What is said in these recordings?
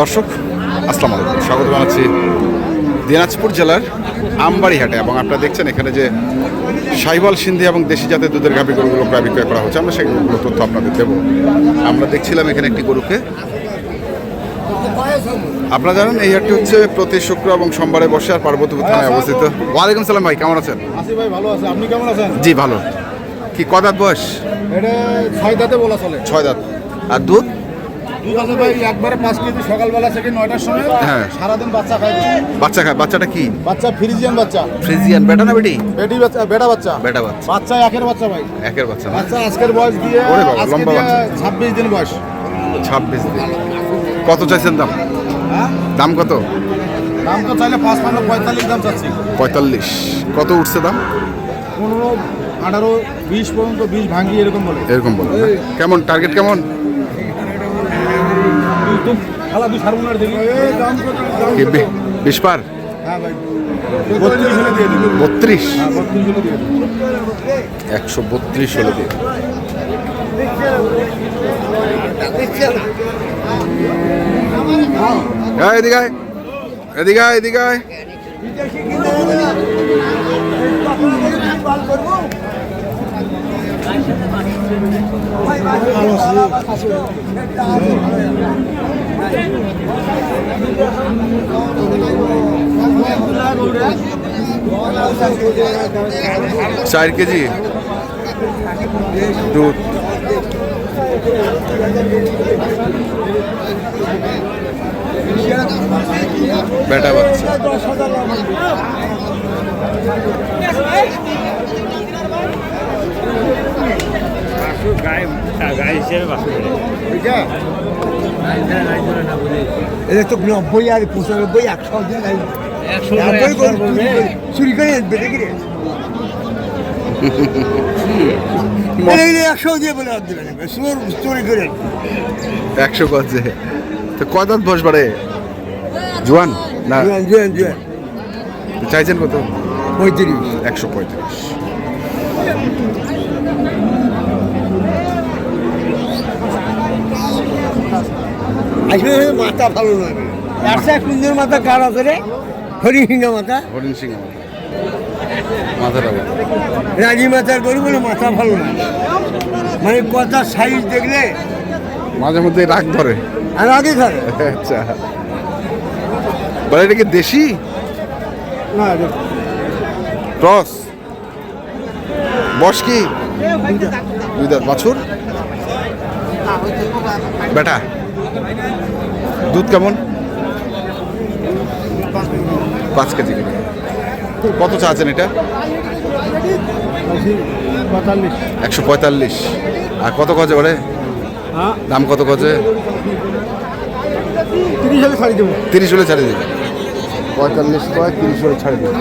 দর্শক আসসালামু আলাইকুম। স্বাগত জানাচ্ছি দিনাজপুর জেলার আমবাড়ি হাটে এবং আপনারা দেখছেন এখানে যে সাইবাল সিন্ধি এবং দেশি জাতের দুধের গাভী গরুগুলো প্রায় বিক্রয় করা হচ্ছে। আমরা সেগুলো তথ্য আপনাদের দেবো। আমরা দেখছিলাম এখানে একটি গরুকে। আপনারা জানেন এই হাটটি হচ্ছে প্রতি শুক্র এবং সোমবারে বসে আর পার্বতীপুর থানায় অবস্থিত। ওয়ালাইকুম সালাম ভাই কেমন আছেন? ভাই ভালো আছে আপনি কেমন আছেন? জি ভালো। কি কদাত বয়স? এটা ছয় দাঁতে বলা চলে। ছয় দাঁত। আর দুধ? দুধ আছে ভাই একবারে পাঁচ কেজি সকালবেলা থেকে নয়টার সময় হ্যাঁ। সারাদিন বাচ্চা খায়। বাচ্চা খায় বাচ্চাটা কি? বাচ্চা ফ্রিজিয়ান বাচ্চা। ফ্রিজিয়ান বেটা না বেটি? বেটি বাচ্চা বেটা বাচ্চা। বেটা বাচ্চা। বাচ্চা একের বাচ্চা ভাই। একের বাচ্চা বাচ্চা আজকের বয়স দিয়ে ওরে লম্বা বাচ্চা। ছাব্বিশ দিন বয়স। ছাব্বিশ দিন। কত চাইছেন দাম? হ্যাঁ? দাম কত? দাম তো চাইলে পাঁচ পঁয়তাল্লিশ দাম চাচ্ছি। পঁয়তাল্লিশ। কত উঠছে দাম? পনেরো আঠারো বিশ পর্যন্ত বিশ ভাঙ্গি এরকম বলে। এরকম বলো না? কেমন? টার্গেট কেমন? বিশ পার? হ্যাঁ বত্রিশ হ্যাঁ একশো বত্রিশ হলে দিয়ে এই, এদিকে আয়। চার কেজি? দুধ। বেটা বাচ্চা। গায়ে গায়ে হিসেবে বাসন এটা তো নব্বই আর পঁচানব্বই একশো চুরি করে- একশো দিয়ে বলে আর দেবে না চুরি করে। একশো গজে তো কদাত বস বাড়ে জোয়ান না? জুয়ান জুয়ান জুয়ান চাইছেন কত? পঁয়ত্রিশ একশো পঁয়ত্রিশ আসলে হচ্ছে মাথা ভালো নয়। একশো এক সুন্দর মাথা কার আছে রে? হরিসিংহা মাথা। হরিণ সিং মাথাটা। রাজি মাথার গরু বলে মাথা ভালো না মানে কথা সাইজ দেখলে মাঝে মধ্যে রাগ ধরে। আর আগে ধরে। আচ্ছা। বলে এটা কি দেশি? না ক্রস। বস কি? দুই দাঁত। বাছুর? বেটা। দুধ কেমন? পাঁচ কেজি। কত চাচ্ছেন এটা? একশো পঁয়তাল্লিশ। আর কত বলে হ্যাঁ দাম কত খরচে তিরিশ হলে ছাড়ি দেবো তিরিশ হলে ছাড়ে দেবে পঁয়তাল্লিশ কয় তিরিশ হলে ছাড়ে দেবে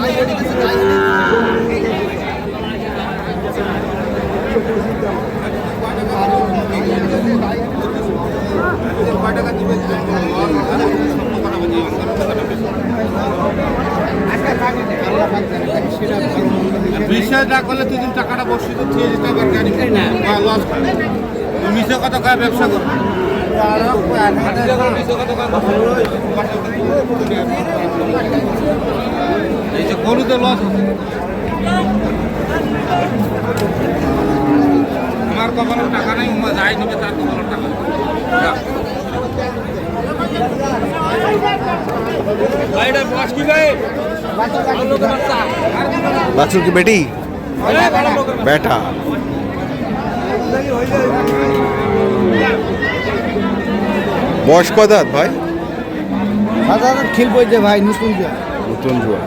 বিশ্বাস না করলে তুই যদি টাকাটা বসে তো দিয়ে দিতে পারবি না। লস মিশে কত খায় ব্যবসা কর এই যে গরুতে লস আমার কপালে টাকা নেই উমা যাই নেবে তার কপালে টাকা বাছুর কি বেটি? বেটা। বয়স কয় দাঁত ভাই? সাধারণ খিল পড়ছে ভাই নতুন নতুন জোয়া।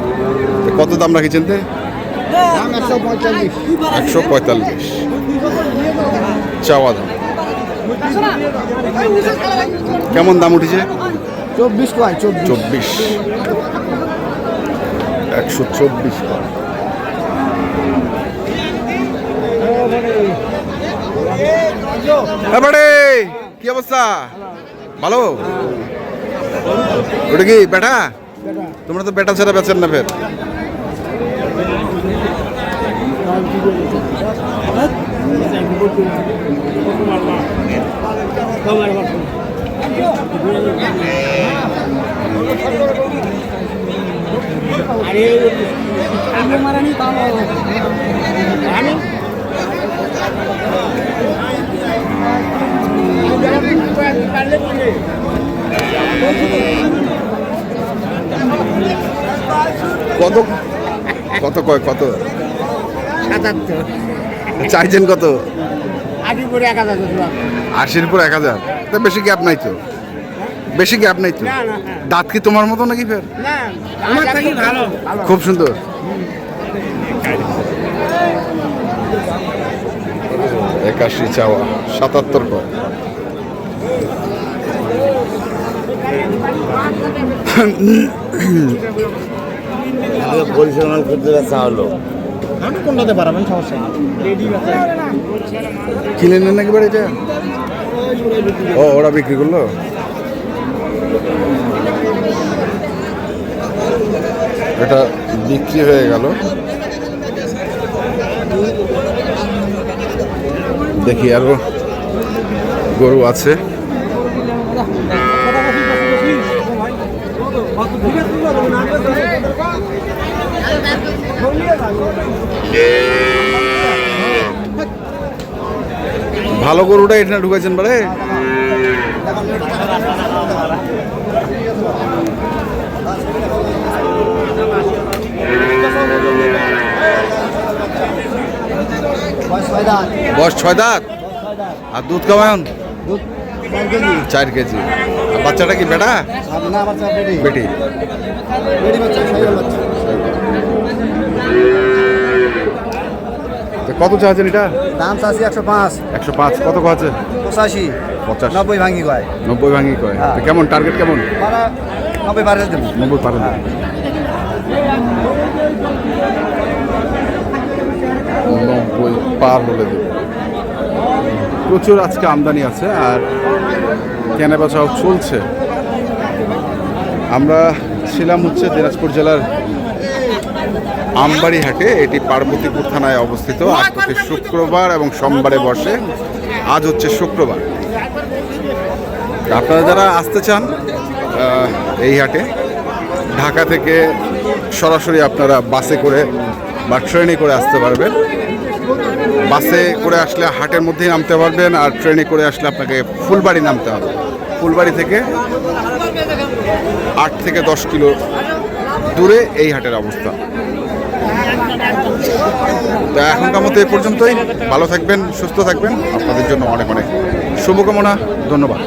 কত দাম রাখিছেন তে? একশো পঁয়তাল্লিশ। একশো পঁয়তাল্লিশ। চাওয়া দাম। কেমন দাম উঠেছে? চব্বিশ কয় চব্বিশ। একশো চব্বিশ এবারে কি অবস্থা? ভালো? ওটা কি বেটা? তোমরা তো বেটা ছাড়া বেচেন না ফের। আরে আমি কত? কত কয় কত? সাতাত্তর। চাইছেন কত? আগে করে এক হাজার আশির পর এক হাজার। তা বেশি গ্যাপ নাই তো? বেশি গ্যাপ নাই তো? না, না, না। দাঁত কি তোমার মতো নাকি ফের? আমার ভালো। খুব সুন্দর। একাশি চাওয়া সাতাত্তর কয়? পরিচালনা করতে চাওয়ালো কিনে নেন নাকি বাড়ি এটা ও, ওরা বিক্রি করল। এটা বিক্রি হয়ে গেল দেখি, আরও গরু আছে। ভালো গরুটা এটা ঢুকাইছেন বারে বয়স ছয় দাঁত? আর দুধ কেমন? চার কেজি। বাচ্চাটা কি বেটা? বেটি। তো কত চাচ্ছেন এটা? দাম চাষি একশো পাঁচ। একশো পাঁচ। কত আছে পঁচাশি। পঞ্চাশ নব্বই ভাঙি কয়। নব্বই ভাঙি কয়। হ্যাঁ। কেমন? টার্গেট কেমন? নব্বই বারে দেবো। নব্বই পারেন নব্বই পার হলে দেব। প্রচুর আজকে আমদানি আছে আর কেনা বেচাও চলছে। আমরা ছিলাম হচ্ছে দিনাজপুর জেলার আমবাড়ি হাটে এটি পার্বতীপুর থানায় অবস্থিত। আজ প্রতি শুক্রবার এবং সোমবারে বসে। আজ হচ্ছে শুক্রবার। আপনারা যারা আসতে চান এই হাটে, ঢাকা থেকে সরাসরি আপনারা বাসে করে বা ট্রেনে করে আসতে পারবেন। বাসে করে আসলে হাটের মধ্যেই নামতে পারবেন আর ট্রেনে করে আসলে আপনাকে ফুলবাড়ি নামতে হবে। ফুলবাড়ি থেকে আট থেকে দশ কিলো দূরে এই হাটের অবস্থা। তা এখনকার মতো এ পর্যন্তই। ভালো থাকবেন, সুস্থ থাকবেন। আপনাদের জন্য অনেক অনেক শুভকামনা। ধন্যবাদ।